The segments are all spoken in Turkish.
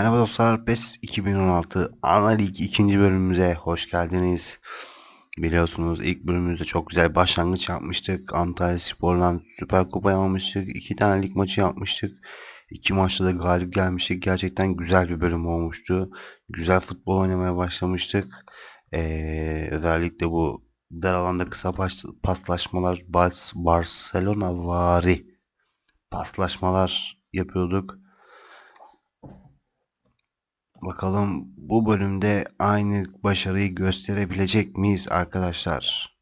Merhaba dostlar, PES 2016 Ana Lig ikinci bölümümüze hoş geldiniz. Biliyorsunuz ilk bölümümüzde çok güzel başlangıç yapmıştık. Antalya Spor'dan Süper Kupa almıştık. İki tane lig maçı yapmıştık. İki maçta da galip gelmiştik. Gerçekten güzel bir bölüm olmuştu. Güzel futbol oynamaya başlamıştık. Ee, özellikle bu dar alanda kısa paslaşmalar Barcelona vari paslaşmalar yapıyorduk. Bakalım bu bölümde aynı başarıyı gösterebilecek miyiz arkadaşlar?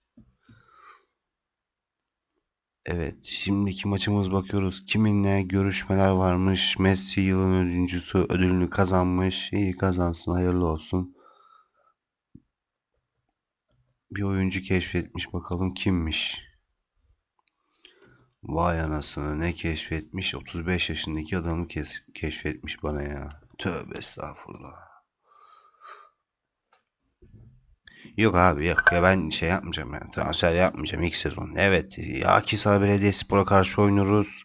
Evet, şimdiki maçımız bakıyoruz. Kiminle görüşmeler varmış. Messi yılın ödüncüsü ödülünü kazanmış. İyi kazansın, hayırlı olsun. Bir oyuncu keşfetmiş bakalım kimmiş. Vay anasını ne keşfetmiş? 35 yaşındaki adamı keşfetmiş bana ya. Tövbe estağfurullah. Yok abi yok ya ben şey yapmayacağım yani transfer yapmayacağım ilk sezon. Evet ya Akhisar Belediyespor'a karşı oynuyoruz.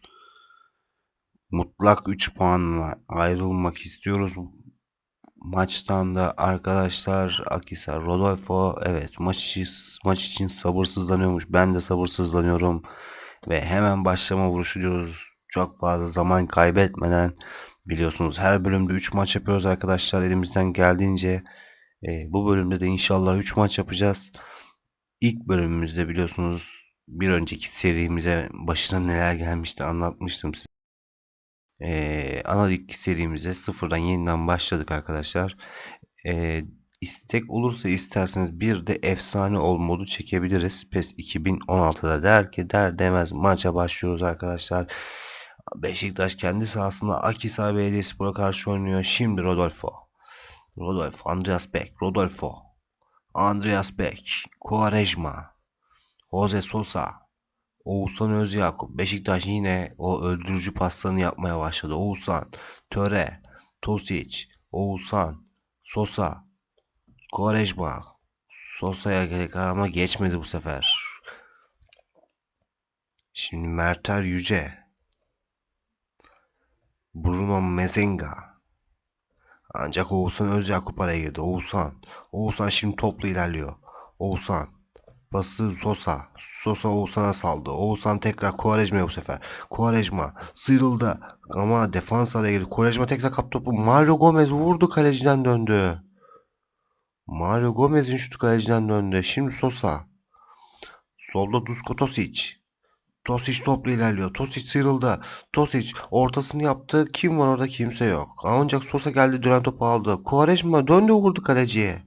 Mutlak 3 puanla ayrılmak istiyoruz. Maçtan da arkadaşlar Akhisar Rodolfo evet maç, maç için sabırsızlanıyormuş. Ben de sabırsızlanıyorum. Ve hemen başlama vuruşu diyoruz. Çok fazla zaman kaybetmeden Biliyorsunuz her bölümde 3 maç yapıyoruz arkadaşlar elimizden geldiğince. E, bu bölümde de inşallah 3 maç yapacağız. İlk bölümümüzde biliyorsunuz bir önceki serimize başına neler gelmişti anlatmıştım size. Ee, ana lig serimize sıfırdan yeniden başladık arkadaşlar. Ee, istek olursa isterseniz bir de efsane ol modu çekebiliriz. PES 2016'da der ki der demez maça başlıyoruz arkadaşlar. Beşiktaş kendi sahasında Akhisar Belediyespor'a karşı oynuyor. Şimdi Rodolfo. Rodolfo, Andreas Beck, Rodolfo. Andreas Beck, Quaresma. Jose Sosa. Oğuzhan Özyakup. Beşiktaş yine o öldürücü paslarını yapmaya başladı. Oğuzhan, Töre, Tosic, Oğuzhan, Sosa, Quaresma. Sosa'ya gerek ama geçmedi bu sefer. Şimdi Merter Yüce. Bruno Mezenga. Ancak Oğuzhan Özyakup araya girdi. Oğuzhan. Oğuzhan şimdi toplu ilerliyor. Oğuzhan. Bası Sosa. Sosa Oğuzhan'a saldı. Oğuzhan tekrar Kuarejma'ya bu sefer. Kuarejma sıyrıldı. Ama defans araya girdi. Kuarejma tekrar kaptı topu. Mario Gomez vurdu kaleciden döndü. Mario Gomez'in şutu kaleciden döndü. Şimdi Sosa. Solda Dusko Tosic. Tosic topla ilerliyor. Tosic sıyrıldı. Tosic ortasını yaptı. Kim var orada? Kimse yok. Ancak Sosa geldi dönen topu aldı. Quaresma döndü vurdu kaleciye.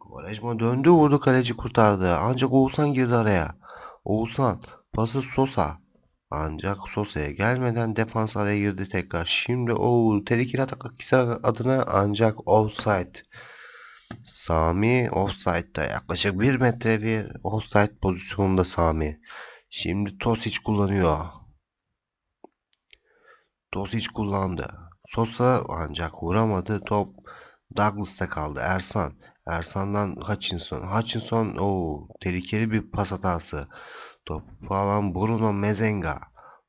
Quaresma döndü vurdu kaleci kurtardı. Ancak Oğuzhan girdi araya. Oğuzhan pası Sosa. Ancak Sosa'ya gelmeden defans araya girdi tekrar. Şimdi o tehlikeli atak adına ancak offside. Sami offside'da yaklaşık 1 metre bir offside pozisyonunda Sami. Şimdi Tosic kullanıyor. Tosic kullandı. Sosa ancak vuramadı. Top Douglas'ta kaldı. Ersan. Ersan'dan Hutchinson. Hutchinson o tehlikeli bir pas hatası. Top falan Bruno Mezenga.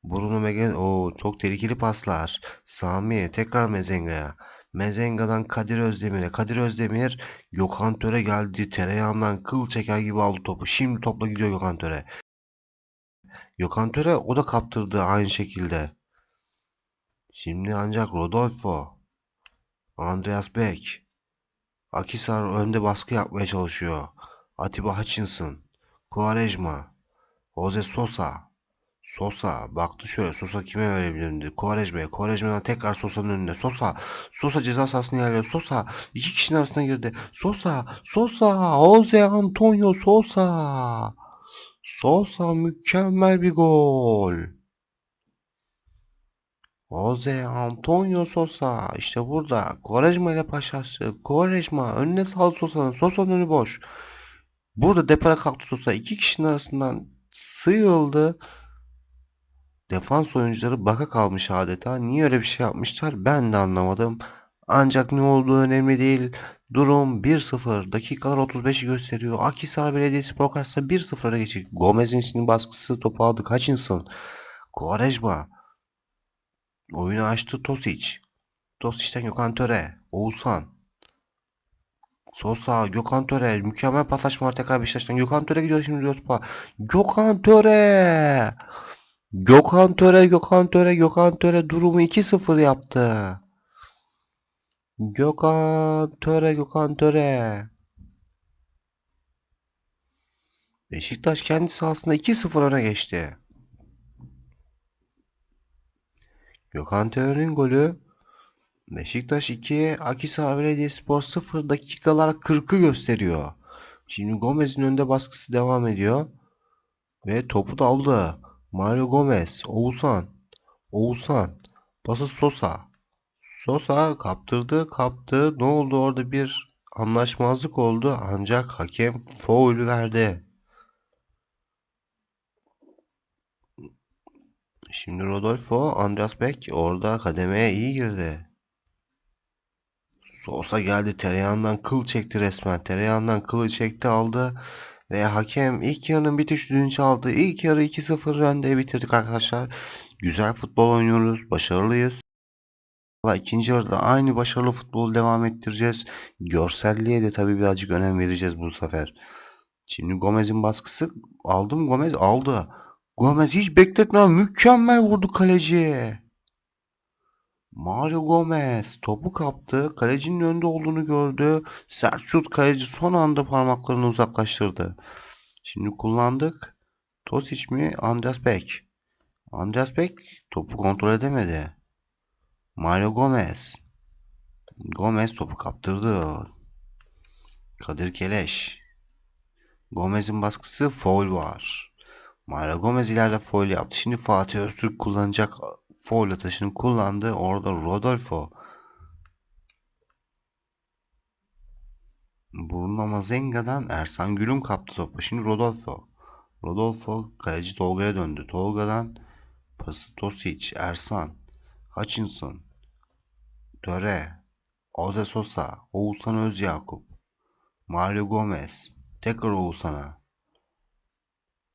Bruno Mezenga o çok tehlikeli paslar. Sami tekrar Mezenga'ya. Mezenga'dan Kadir Özdemir'e. Kadir Özdemir Gökhan Töre geldi. Tereyağından kıl çeker gibi aldı topu. Şimdi topla gidiyor Gökhan Töre. Gökhan Töre o da kaptırdı aynı şekilde. Şimdi ancak Rodolfo. Andreas Beck. Akisar önde baskı yapmaya çalışıyor. Atiba Hutchinson. Quaresma. Jose Sosa. Sosa baktı şöyle Sosa kime verebilirdi? Quaresma'ya. Quaresma'dan tekrar Sosa'nın önünde. Sosa. Sosa ceza sahasına ilerliyor. Sosa iki kişinin arasına girdi. Sosa. Sosa. Jose Antonio Sosa. Sosa mükemmel bir gol. Jose Antonio Sosa. işte burada. Quaresma ile paşası. Quaresma önüne sal Sosa'nın. Sosa'nın önü boş. Burada depara kalktı Sosa. iki kişinin arasından sıyrıldı. Defans oyuncuları baka kalmış adeta. Niye öyle bir şey yapmışlar ben de anlamadım. Ancak ne olduğu önemli değil. Durum 1-0. Dakikalar 35'i gösteriyor. Akhisar Belediyesi Prokas'ta 1-0'a geçecek. Gomez'in şimdi baskısı topu aldı. Hutchinson. Quaresma. Oyunu açtı Tosic. Tosic'ten Gökhan Töre. Oğuzhan. Sosa, Gökhan Töre. Mükemmel paslaşma var tekrar Beşiktaş'tan. Gökhan Töre gidiyor şimdi. Gökhan Töre. Gökhan Töre, Gökhan Töre, Gökhan Töre durumu 2-0 yaptı. Gökhan Töre, Gökhan Töre. Beşiktaş kendi sahasında 2-0 öne geçti. Gökhan Töre'nin golü Beşiktaş 2, Akhisar Belediyespor 0 dakikalar 40'ı gösteriyor. Şimdi Gomez'in önde baskısı devam ediyor. Ve topu da aldı. Mario Gomez, Oğuzhan. Oğuzhan. Pası Sosa. Sosa kaptırdı, kaptı. Ne oldu orada bir anlaşmazlık oldu. Ancak hakem foul verdi. Şimdi Rodolfo, Andreas Beck orada kademeye iyi girdi. Sosa geldi tereyağından kıl çekti resmen. Tereyağından kılı çekti aldı. Ve hakem ilk yarının bitiş düdüğünü çaldı. İlk yarı 2-0 önde bitirdik arkadaşlar. Güzel futbol oynuyoruz. Başarılıyız. Valla ikinci yarıda aynı başarılı futbolu devam ettireceğiz. Görselliğe de tabii birazcık önem vereceğiz bu sefer. Şimdi Gomez'in baskısı aldım Gomez aldı. Gomez hiç bekletmeden mükemmel vurdu kaleciye. Mario Gomez topu kaptı. Kalecinin önünde olduğunu gördü. Sert şut kaleci son anda parmaklarını uzaklaştırdı. Şimdi kullandık. Tosic mi? Andreas Beck. Andreas Beck topu kontrol edemedi. Mario Gomez. Gomez topu kaptırdı. Kadir Keleş. Gomez'in baskısı foul var. Mario Gomez ileride foul yaptı. Şimdi Fatih Öztürk kullanacak foul atışını kullandı. Orada Rodolfo. Bruno Mazenga'dan Ersan Gülüm kaptı topu. Şimdi Rodolfo. Rodolfo kaleci Tolga'ya döndü. Tolga'dan pası Tosic, Ersan, Hutchinson, Töre, Oze Sosa, Oğuzhan Özyakup, Mario Gomez, tekrar Oğuzhan'a.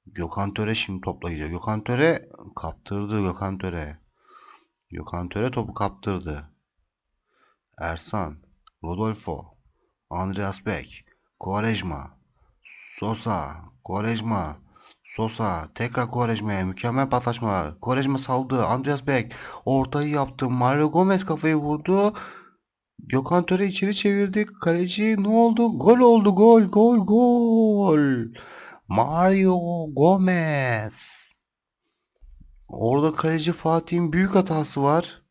Gökhan Töre şimdi topla gidiyor. Gökhan Töre kaptırdı Gökhan Töre. Gökhan Töre topu kaptırdı. Ersan, Rodolfo, Andreas Beck, Quaresma, Sosa, Quaresma, Sosa, tekrar Quaresma'ya mükemmel patlaşma var. Quaresma saldı. Andreas Beck ortayı yaptı. Mario Gomez kafayı vurdu. Gökhan Töre içeri çevirdi. Kaleci ne oldu? Gol oldu. Gol, gol, gol. Mario Gomez. Orada kaleci Fatih'in büyük hatası var.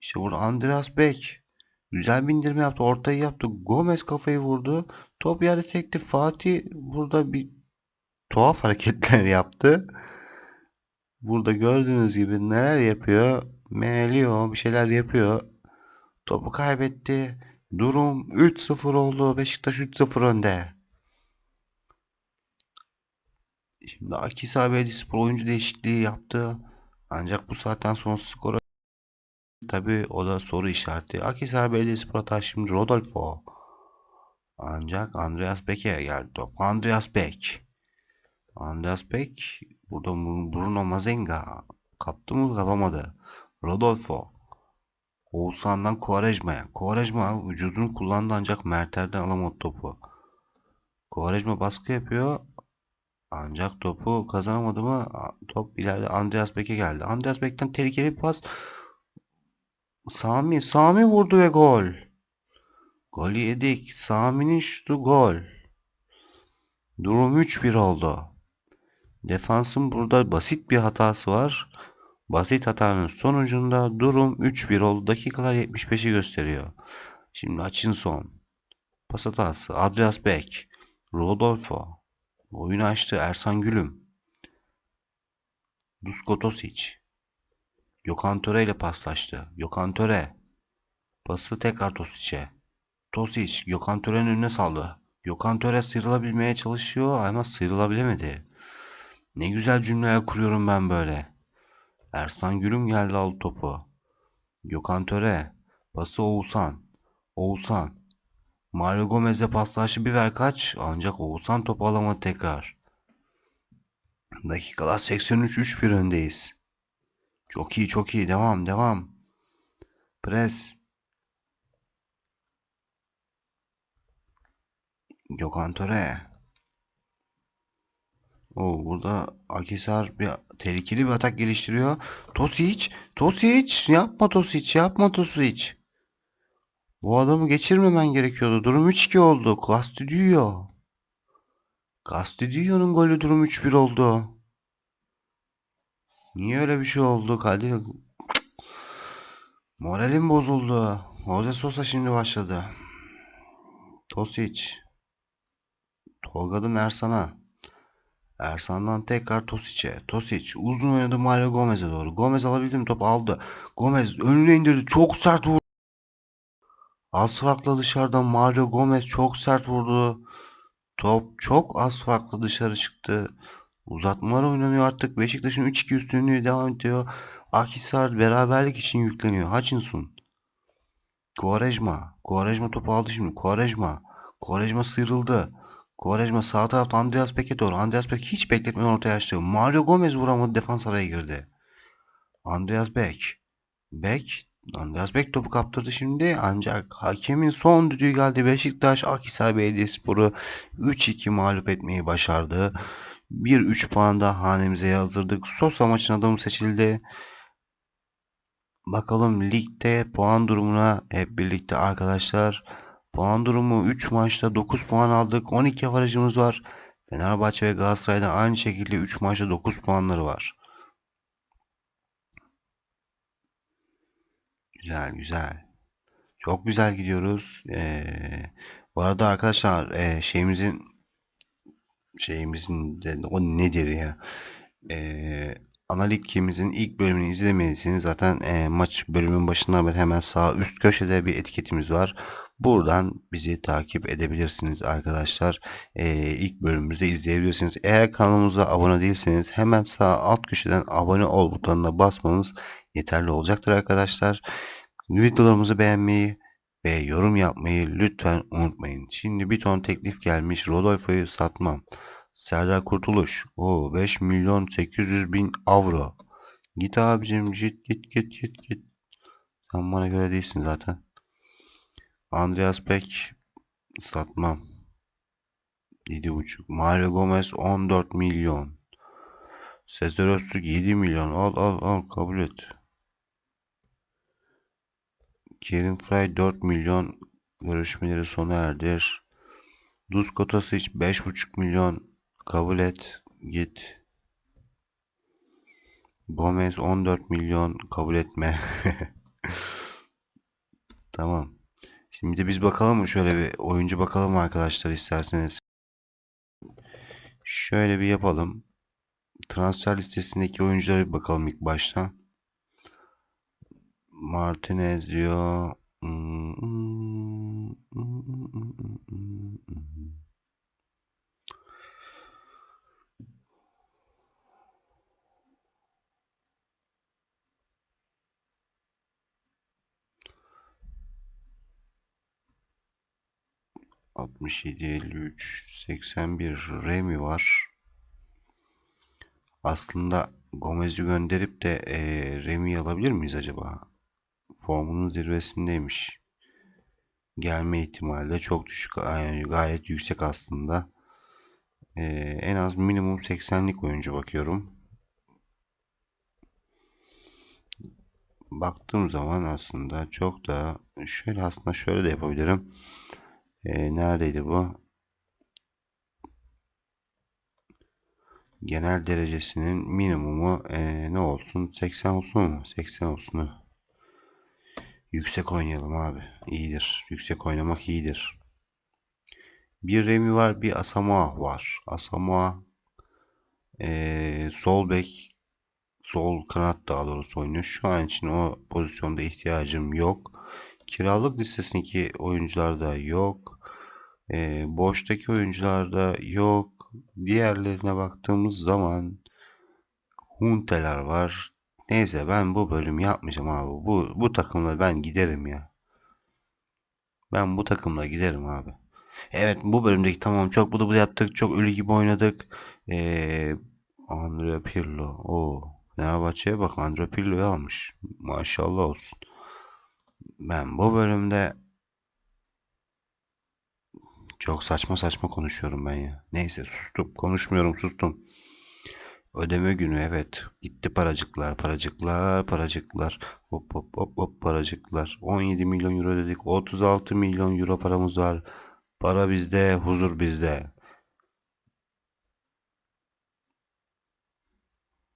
İşte burada Andreas Beck güzel bir indirme yaptı. Ortayı yaptı. Gomez kafayı vurdu. Top yerde sekti. Fatih burada bir tuhaf hareketler yaptı. Burada gördüğünüz gibi neler yapıyor? Meğliyor, bir şeyler yapıyor. Topu kaybetti. Durum 3-0 oldu. Beşiktaş 3-0 önde. Şimdi Akhisar Belediyespor oyuncu değişikliği yaptı. Ancak bu saatten sonra skoru tabi o da soru işareti. Akhisar Belediyespor hata şimdi Rodolfo. Ancak Andreas Beck'e geldi top. Andreas Beck. Andreas Beck burada Bruno Mazenga kaptı mı kapamadı. Rodolfo. Oğuzhan'dan Quaresma'ya. Quaresma vücudunu kullandı ancak Merter'den alamadı topu. Quaresma baskı yapıyor. Ancak topu kazanamadı mı? Top ileride Andreas Beck'e geldi. Andreas Beck'ten tehlikeli pas. Sami, Sami vurdu ve gol. Gol yedik. Sami'nin şutu gol. Durum 3-1 oldu. Defansın burada basit bir hatası var. Basit hatanın sonucunda durum 3-1 oldu. Dakikalar 75'i gösteriyor. Şimdi Hutchinson. Pas hatası. Andreas Beck. Rodolfo. Oyunu açtı Ersan Gülüm. Dusko Tosic. Gökhan Töre ile paslaştı. Gökhan Töre. Pası tekrar Tosic'e. Tosic Gökhan Töre'nin önüne saldı. Gökhan Töre sıyrılabilmeye çalışıyor ama sıyrılabilemedi. Ne güzel cümleler kuruyorum ben böyle. Ersan Gülüm geldi aldı topu. Gökhan Töre. Pası Oğuzhan. Oğuzhan. Mario Gomez'le paslaştı bir ver kaç ancak Oğuzhan topu alamadı tekrar. Dakikalar 83 3-1 öndeyiz. Çok iyi çok iyi devam devam. Pres. Gökhan Töre. Oo, burada Akisar bir tehlikeli bir atak geliştiriyor. Tosic, Tosic, yapma Tosic, yapma Tosic. Bu adamı geçirmemen gerekiyordu. Durum 3-2 oldu. Castidio. Castidio'nun golü durum 3-1 oldu. Niye öyle bir şey oldu? Kadir. Moralim bozuldu. Jose Sosa şimdi başladı. Tosic. Tolga'dan Ersan'a. Ersan'dan tekrar Tosic'e. Tosic uzun oynadı Mario Gomez'e doğru. Gomez alabildi mi? Top aldı. Gomez önüne indirdi. Çok sert vurdu. Az farklı dışarıdan Mario Gomez çok sert vurdu. Top çok az farklı dışarı çıktı. Uzatmalar oynanıyor artık. Beşiktaş'ın 3-2 üstünlüğü devam ediyor. Akhisar beraberlik için yükleniyor. Hutchinson. Quaresma. Quaresma topu aldı şimdi. Quaresma. Quaresma sıyrıldı. Quaresma sağ tarafta Andreas Beck'e doğru. Andreas Beck hiç bekletmeden ortaya açtı. Mario Gomez vuramadı. Defans araya girdi. Andreas Beck. Beck. Andreas Beck topu kaptırdı şimdi. Ancak hakemin son düdüğü geldi. Beşiktaş Akhisar Belediyespor'u 3-2 mağlup etmeyi başardı. 1-3 puan da hanemize yazdırdık. Sosa maçın adamı seçildi. Bakalım ligde puan durumuna hep birlikte arkadaşlar. Puan durumu 3 maçta 9 puan aldık. 12 avarajımız var. Fenerbahçe ve Galatasaray'da aynı şekilde 3 maçta 9 puanları var. Güzel güzel. Çok güzel gidiyoruz. Ee, bu arada arkadaşlar e, şeyimizin şeyimizin de, o nedir ya? Ee, Analikimizin ilk bölümünü izlemediyseniz zaten e, maç bölümün başından beri hemen sağ üst köşede bir etiketimiz var. Buradan bizi takip edebilirsiniz arkadaşlar. E, ilk bölümümüzde izleyebilirsiniz. Eğer kanalımıza abone değilseniz hemen sağ alt köşeden abone ol butonuna basmanız yeterli olacaktır arkadaşlar. Videolarımızı beğenmeyi ve yorum yapmayı lütfen unutmayın. Şimdi bir ton teklif gelmiş. Rodolfo'yu satmam. Serdar Kurtuluş. O 5 milyon 800 bin avro. Git abicim git git git git git. Sen bana göre değilsin zaten. Andreas Beck satmam. 7,5. Mario Gomez 14 milyon. Sezer Öztürk 7 milyon. Al al al kabul et. Kerim Fry 4 milyon. Görüşmeleri sona erdir. Duz kotası hiç 5,5 milyon. Kabul et. Git. Gomez 14 milyon. Kabul etme. tamam. Şimdi de biz bakalım mı şöyle bir oyuncu bakalım arkadaşlar isterseniz. Şöyle bir yapalım. Transfer listesindeki oyunculara bir bakalım ilk başta. Martinez diyor. Altmış yedi, elli üç, seksen bir Remy var. Aslında Gomez'i gönderip de e, Remy'yi alabilir miyiz acaba? Formunun zirvesindeymiş. Gelme ihtimali de çok düşük. Yani gayet yüksek aslında. E, en az minimum 80'lik oyuncu bakıyorum. Baktığım zaman aslında çok da şöyle aslında şöyle de yapabilirim. E, neredeydi bu? genel derecesinin minimumu e, ne olsun? 80 olsun mu? 80 olsun. Yüksek oynayalım abi. İyidir. Yüksek oynamak iyidir. Bir Remi var, bir Asamoah var. Asamoah e, sol bek, sol kanat daha doğrusu oynuyor. Şu an için o pozisyonda ihtiyacım yok. Kiralık listesindeki oyuncularda yok. E, boştaki oyuncularda yok. Diğerlerine baktığımız zaman Hunteler var. Neyse ben bu bölüm yapmayacağım abi. Bu, bu takımla ben giderim ya. Ben bu takımla giderim abi. Evet bu bölümdeki tamam çok bu da bu yaptık. Çok ölü gibi oynadık. Ee, Andrea Pirlo. O Fenerbahçe'ye bak Andrea Pirlo'yu almış. Maşallah olsun. Ben bu bölümde çok saçma saçma konuşuyorum ben ya. Neyse sustum. Konuşmuyorum sustum. Ödeme günü evet. Gitti paracıklar, paracıklar, paracıklar. Hop hop hop hop paracıklar. 17 milyon euro dedik. 36 milyon euro paramız var. Para bizde, huzur bizde.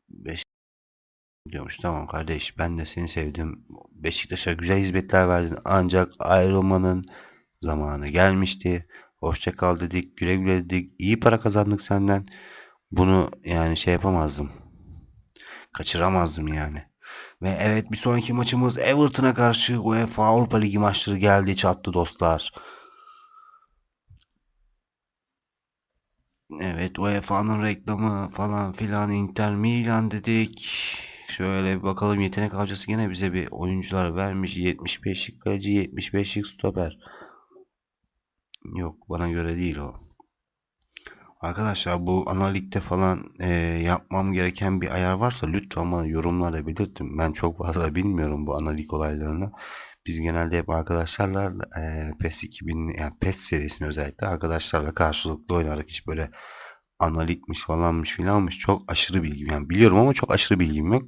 Beş diyormuş. Tamam kardeş ben de seni sevdim. Beşiktaş'a güzel hizmetler verdin. Ancak ayrılmanın zamanı gelmişti. Hoşça kal dedik. Güle güle dedik. İyi para kazandık senden. Bunu yani şey yapamazdım. Kaçıramazdım yani. Ve evet bir sonraki maçımız Everton'a karşı UEFA Avrupa Ligi maçları geldi çattı dostlar. Evet UEFA'nın reklamı falan filan Inter Milan dedik. Şöyle bir bakalım yetenek avcısı yine bize bir oyuncular vermiş. 75'lik kaleci 75'lik stoper. Yok bana göre değil o. Arkadaşlar bu analitikte falan e, yapmam gereken bir ayar varsa lütfen bana yorumlarda belirtin. Ben çok fazla bilmiyorum bu analitik olaylarını. Biz genelde hep arkadaşlarla e, PES 2000 yani PES serisini özellikle arkadaşlarla karşılıklı oynardık. Hiç böyle analitmiş falanmış filanmış çok aşırı bilgim yani biliyorum ama çok aşırı bilgim yok.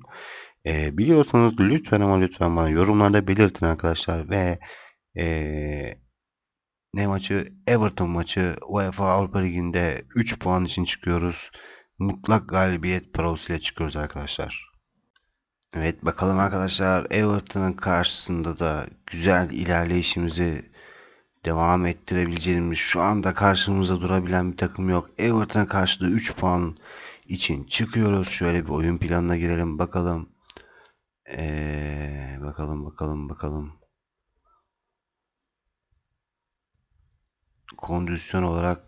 E, biliyorsanız lütfen ama lütfen bana yorumlarda belirtin arkadaşlar ve e, ne maçı? Everton maçı UEFA Avrupa Ligi'nde 3 puan için çıkıyoruz. Mutlak galibiyet parolası ile çıkıyoruz arkadaşlar. Evet bakalım arkadaşlar Everton'ın karşısında da güzel ilerleyişimizi devam ettirebileceğimiz şu anda karşımızda durabilen bir takım yok. Everton'a karşı da 3 puan için çıkıyoruz. Şöyle bir oyun planına girelim bakalım. Ee, bakalım bakalım bakalım. Kondisyon olarak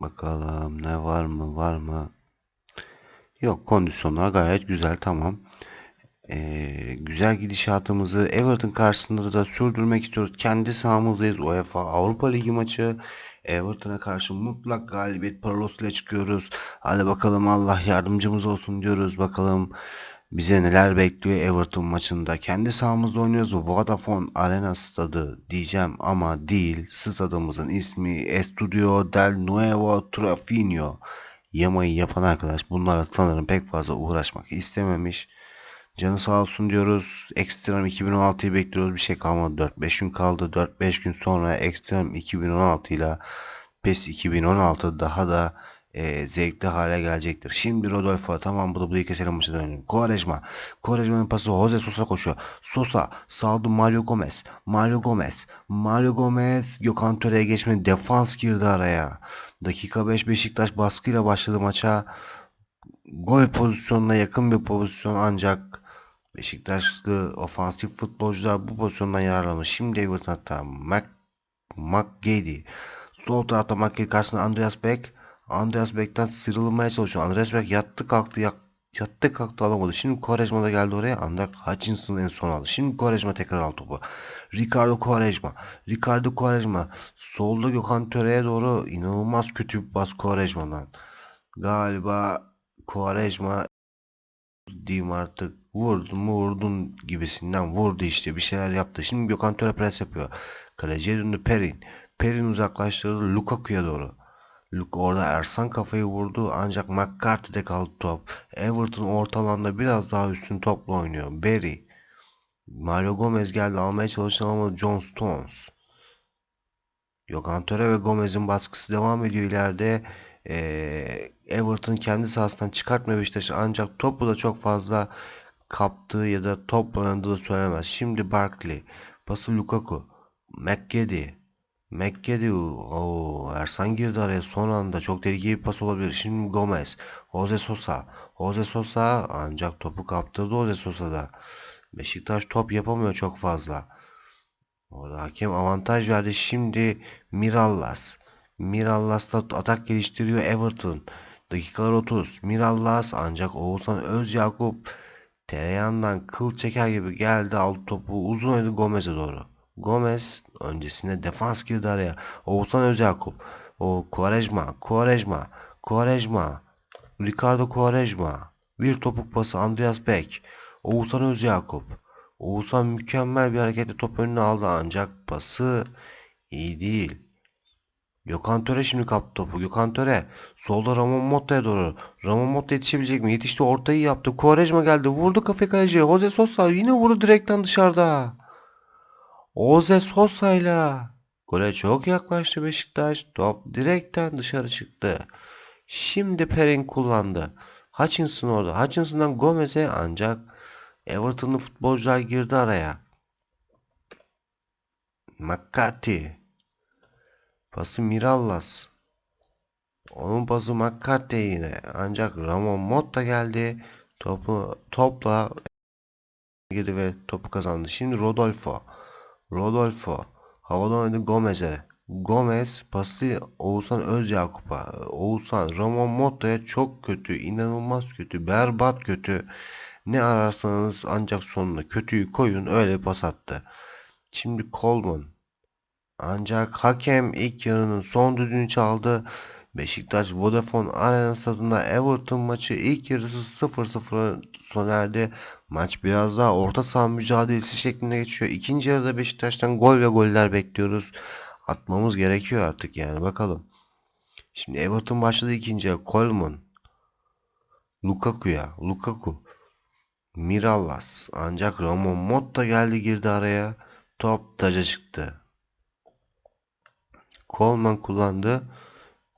bakalım ne var mı var mı? Yok kondisyonlar gayet güzel tamam. Ee, güzel gidişatımızı Everton karşısında da sürdürmek istiyoruz. Kendi sahamızdayız. UEFA Avrupa Ligi maçı. Everton'a karşı mutlak galibiyet parolosuyla çıkıyoruz. Hadi bakalım Allah yardımcımız olsun diyoruz. Bakalım bize neler bekliyor Everton maçında. Kendi sahamızda oynuyoruz. Vodafone Arena stadı diyeceğim ama değil. Stadımızın ismi Estudio del Nuevo Trofino. Yamayı yapan arkadaş bunlarla sanırım pek fazla uğraşmak istememiş. Canı sağ olsun diyoruz. Extreme 2016'yı bekliyoruz. Bir şey kalmadı. 4-5 gün kaldı. 4-5 gün sonra Extreme 2016 ile PES 2016 daha da e, zevkli hale gelecektir. Şimdi Rodolfo tamam bu da burayı keselim maçı dönelim. Quaresma. Quaresma'nın pası Jose Sosa koşuyor. Sosa saldı Mario Gomez. Mario Gomez. Mario Gomez Gökhan Töre'ye geçmedi. Defans girdi araya. Dakika 5 Beşiktaş baskıyla başladı maça. Gol pozisyonuna yakın bir pozisyon ancak Beşiktaşlı ofansif futbolcular bu pozisyondan yararlanmış. Şimdi Everton hatta Mac, McGady. Sol tarafta McGady karşısında Andreas Beck. Andreas Beck'ten sıyrılmaya çalışıyor. Andreas Beck yattı kalktı yak, yattı kalktı alamadı. Şimdi Quaresma da geldi oraya ancak Hutchinson en son aldı. Şimdi Quaresma tekrar al topu. Ricardo Quaresma. Ricardo Quaresma. Solda Gökhan Töre'ye doğru inanılmaz kötü bir pas Quaresma'dan. Galiba Quaresma diyeyim artık vurdun mu vurdun gibisinden vurdu işte bir şeyler yaptı. Şimdi Gökhan Töre pres yapıyor. Kaleciye döndü Perin. Perin uzaklaştırdı Lukaku'ya doğru. Luke orada Ersan kafayı vurdu ancak McCarthy'de kaldı top. Everton orta alanda biraz daha üstün topla oynuyor. Berry. Mario Gomez geldi almaya çalıştı ama John Stones. Gökhan Töre ve Gomez'in baskısı devam ediyor ileride. Ee, Everton kendi sahasından çıkartmıyor Beşiktaş'ı ancak topu da çok fazla kaptığı ya da top oynadığı söylemez. Şimdi Barkley, pası Lukaku, McGedy, McGedy, o Ersan girdi araya son anda çok tehlikeli bir pas olabilir. Şimdi Gomez, Jose Sosa, Jose Sosa ancak topu kaptırdı Jose Sosa'da. Beşiktaş top yapamıyor çok fazla. Orada hakem avantaj verdi. Şimdi Mirallas. Mirallas'ta atak geliştiriyor Everton. Dakikalar 30. Mirallas ancak Oğuzhan Özyakup tereyağından kıl çeker gibi geldi aldı topu uzun oynadı Gomez'e doğru. Gomez öncesinde defans girdi araya. Oğuzhan Özyakup. O Quaresma, Quaresma, Quaresma. Ricardo Quaresma. Bir topuk pası Andreas Beck. Oğuzhan Özyakup. Oğuzhan mükemmel bir hareketle top önüne aldı ancak pası iyi değil. Gökhan Töre şimdi kaptı topu. Gökhan Töre solda Ramon Motta'ya doğru. Ramon Motta yetişebilecek mi? Yetişti ortayı yaptı. Quaresma geldi. Vurdu kafe kaleciye. Jose Sosa yine vurdu direkten dışarıda. Jose Sosa'yla gole çok yaklaştı Beşiktaş. Top direkten dışarı çıktı. Şimdi Perin kullandı. Hutchinson orada. Hutchinson'dan Gomez'e ancak Everton'lı futbolcular girdi araya. McCarthy. Pası Mirallas. Onun pası McCarthy yine. Ancak Ramon Motta geldi. Topu topla girdi ve topu kazandı. Şimdi Rodolfo. Rodolfo. Havadan oynadı Gomez'e. Gomez pası Oğuzhan Özyakup'a. Oğuzhan Ramon Motta'ya çok kötü, inanılmaz kötü, berbat kötü. Ne ararsanız ancak sonuna kötüyü koyun öyle pas attı. Şimdi Coleman. Ancak hakem ilk yarının son düdüğünü çaldı. Beşiktaş Vodafone Arena stadında Everton maçı ilk yarısı 0-0 sona erdi. Maç biraz daha orta saha mücadelesi şeklinde geçiyor. İkinci yarıda Beşiktaş'tan gol ve goller bekliyoruz. Atmamız gerekiyor artık yani bakalım. Şimdi Everton başladı ikinci yarı. Coleman. Lukaku'ya. Lukaku. Mirallas. Ancak Ramon Motta geldi girdi araya. Top taca çıktı. Coleman kullandı.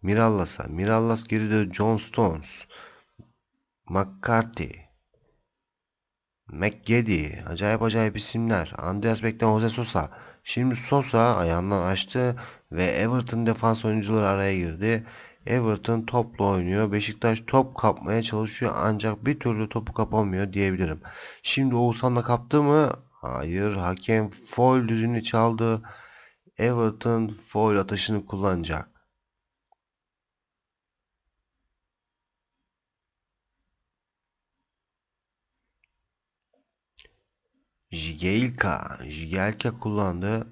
Mirallas'a. Mirallas geride John Stones. McCarthy. McGeady. Acayip acayip isimler. Andreas Beck'ten Jose Sosa. Şimdi Sosa ayağından açtı ve Everton defans oyuncuları araya girdi. Everton topla oynuyor. Beşiktaş top kapmaya çalışıyor ancak bir türlü topu kapamıyor diyebilirim. Şimdi Oğuzhan'la kaptı mı? Hayır. Hakem foul düdüğünü çaldı. Everton foul atışını kullanacak. Jigelka. Jigelka kullandı.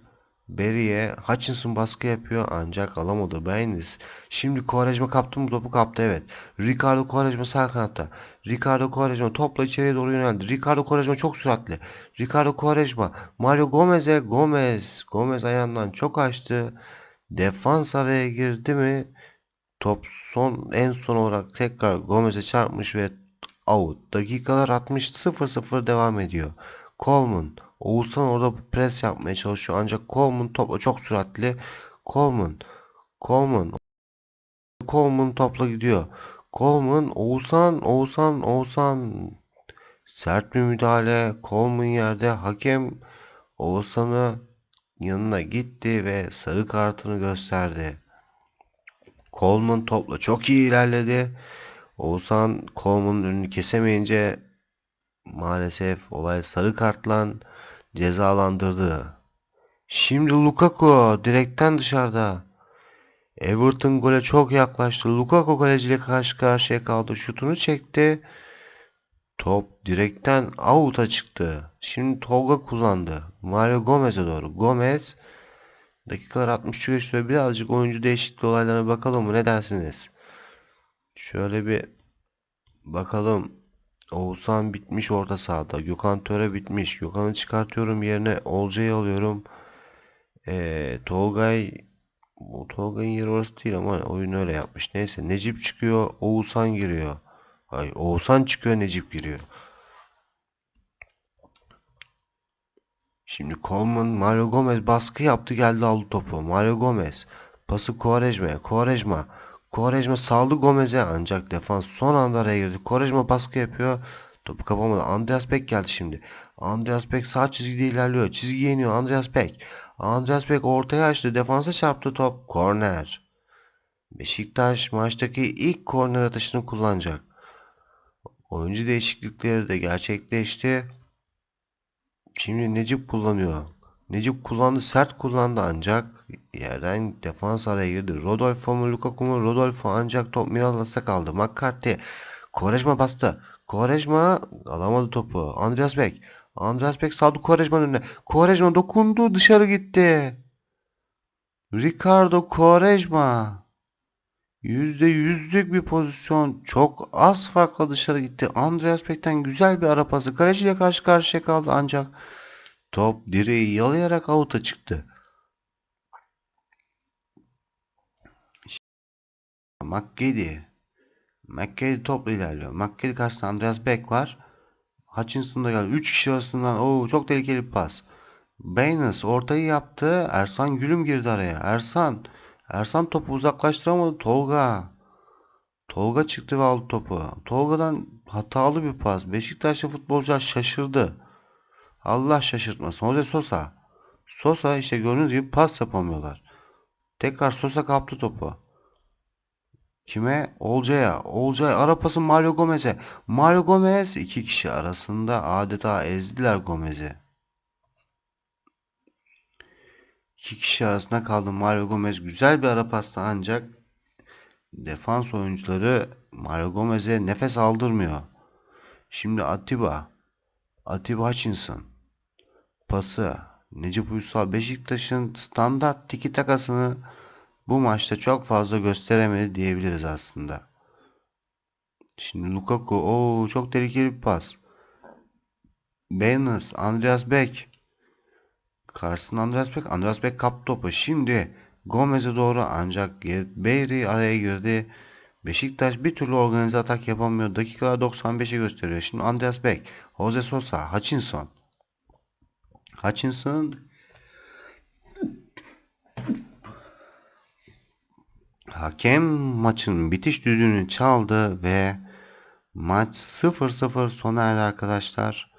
Berry'e Hutchinson baskı yapıyor ancak alamadı Baynes. Şimdi Quaresma kaptı mı topu kaptı evet. Ricardo Quaresma sağ kanatta. Ricardo Quaresma topla içeriye doğru yöneldi. Ricardo Quaresma çok süratli. Ricardo Quaresma Mario Gomez'e Gomez. Gomez ayağından çok açtı. Defans araya girdi mi? Top son en son olarak tekrar Gomez'e çarpmış ve out. Dakikalar 60 0-0 devam ediyor. Coleman. Oğuzhan orada pres yapmaya çalışıyor. Ancak Coleman topla çok süratli. Coleman. Coleman. Coleman topla gidiyor. Coleman. Oğuzhan. Oğuzhan. Oğuzhan. Sert bir müdahale. Coleman yerde. Hakem Oğuzhan'ı yanına gitti ve sarı kartını gösterdi. Coleman topla çok iyi ilerledi. Oğuzhan Coleman'ın önünü kesemeyince maalesef olay sarı kartla cezalandırdı. Şimdi Lukaku direkten dışarıda. Everton gole çok yaklaştı. Lukaku kaleciyle karşı karşıya kaldı. Şutunu çekti. Top direkten out'a çıktı. Şimdi Tolga kullandı. Mario Gomez'e doğru. Gomez dakikalar 63 geçiyor. Birazcık oyuncu değişikliği olaylarına bakalım mı? Ne dersiniz? Şöyle bir bakalım. Oğuzhan bitmiş orta sahada. Gökhan Töre bitmiş. Gökhan'ı çıkartıyorum yerine Olcay'ı alıyorum. Ee, Tolgay o Tolgay'ın yeri orası değil ama oyun öyle yapmış. Neyse Necip çıkıyor. Oğuzhan giriyor. Ay Oğuzhan çıkıyor Necip giriyor. Şimdi Coleman Mario Gomez baskı yaptı geldi aldı topu. Mario Gomez pası Quaresma'ya. Quaresma Quaresma saldı Gomez'e ancak defans son anda araya girdi. Quaresma baskı yapıyor. Topu kapamadı. Andreas Beck geldi şimdi. Andreas Beck sağ çizgide ilerliyor. Çizgiye iniyor Andreas Beck. Andreas Beck ortaya açtı. Defansa çarptı top. Korner. Beşiktaş maçtaki ilk korner atışını kullanacak. Oyuncu değişiklikleri de gerçekleşti. Şimdi Necip kullanıyor. Necip kullandı, sert kullandı ancak yerden defans araya girdi. Rodolfo mu Lukaku mu? Rodolfo ancak top Mirallas'a kaldı. McCarthy. Quaresma bastı. Quaresma alamadı topu. Andreas Beck. Andreas Beck saldı Quaresma'nın önüne. Quaresma dokundu dışarı gitti. Ricardo. Yüzde yüzlük bir pozisyon. Çok az farkla dışarı gitti. Andreas Beck'ten güzel bir ara pası. Kaleciyle karşı karşıya kaldı ancak Top direği yalayarak avuta çıktı. McGeady. McGeady topla ilerliyor. McGeady karşısında Andreas Beck var. Hutchinson da geldi. 3 kişi arasından o çok tehlikeli bir pas. Baines ortayı yaptı. Ersan Gülüm girdi araya. Ersan. Ersan topu uzaklaştıramadı. Tolga. Tolga çıktı ve aldı topu. Tolga'dan hatalı bir pas. Beşiktaşlı futbolcular şaşırdı. Allah şaşırtmasın. Jose Sosa. Sosa işte gördüğünüz gibi pas yapamıyorlar. Tekrar Sosa kaptı topu. Kime? Olcay'a. Olcay ara pası Mario Gomez'e. Mario Gomez iki kişi arasında adeta ezdiler Gomez'i. İki kişi arasında kaldı Mario Gomez. Güzel bir ara pastı ancak defans oyuncuları Mario Gomez'e nefes aldırmıyor. Şimdi Atiba. Atiba Hutchinson. Pası. Necip Uysal Beşiktaş'ın standart tiki takasını bu maçta çok fazla gösteremedi diyebiliriz aslında. Şimdi Lukaku. o çok tehlikeli bir pas. Baines. Andreas Beck. Karşısında Andreas Beck. Andreas Beck kaptı topu. Şimdi Gomez'e doğru ancak Beyri araya girdi. Beşiktaş bir türlü organize atak yapamıyor. Dakikalar 95'e gösteriyor. Şimdi Andreas Beck, Jose Sosa, Hutchinson. Hutchinson Hakem maçın bitiş düdüğünü çaldı ve maç 0-0 sona erdi arkadaşlar.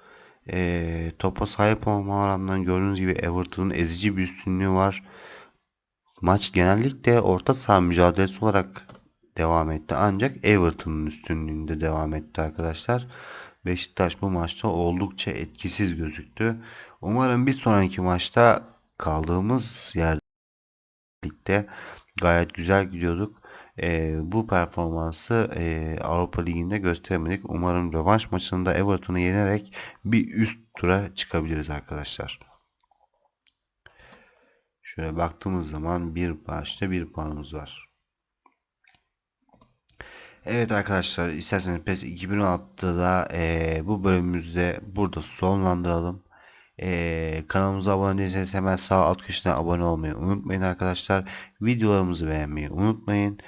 Ee, topa sahip olma oranından gördüğünüz gibi Everton'un ezici bir üstünlüğü var. Maç genellikle orta saha mücadelesi olarak devam etti. Ancak Everton'un üstünlüğünde devam etti arkadaşlar. Beşiktaş bu maçta oldukça etkisiz gözüktü. Umarım bir sonraki maçta kaldığımız yerde ligde gayet güzel gidiyorduk. Ee, bu performansı e, Avrupa Ligi'nde gösteremedik. Umarım rövanş maçında Everton'u yenerek bir üst tura çıkabiliriz arkadaşlar. Şöyle baktığımız zaman bir maçta bir puanımız var. Evet arkadaşlar isterseniz PES 2016'da da e, bu bölümümüzde burada sonlandıralım. E, kanalımıza abone değilseniz hemen sağ alt köşeden abone olmayı unutmayın arkadaşlar. Videolarımızı beğenmeyi unutmayın.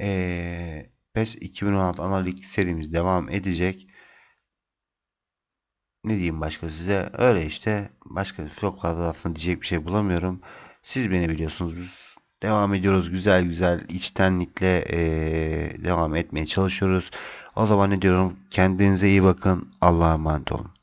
E, PES 2016 analik serimiz devam edecek. Ne diyeyim başka size? Öyle işte. Başka fazla aslında diyecek bir şey bulamıyorum. Siz beni biliyorsunuz. Biz devam ediyoruz. Güzel güzel içtenlikle ee, devam etmeye çalışıyoruz. O zaman ne diyorum? Kendinize iyi bakın. Allah'a emanet olun.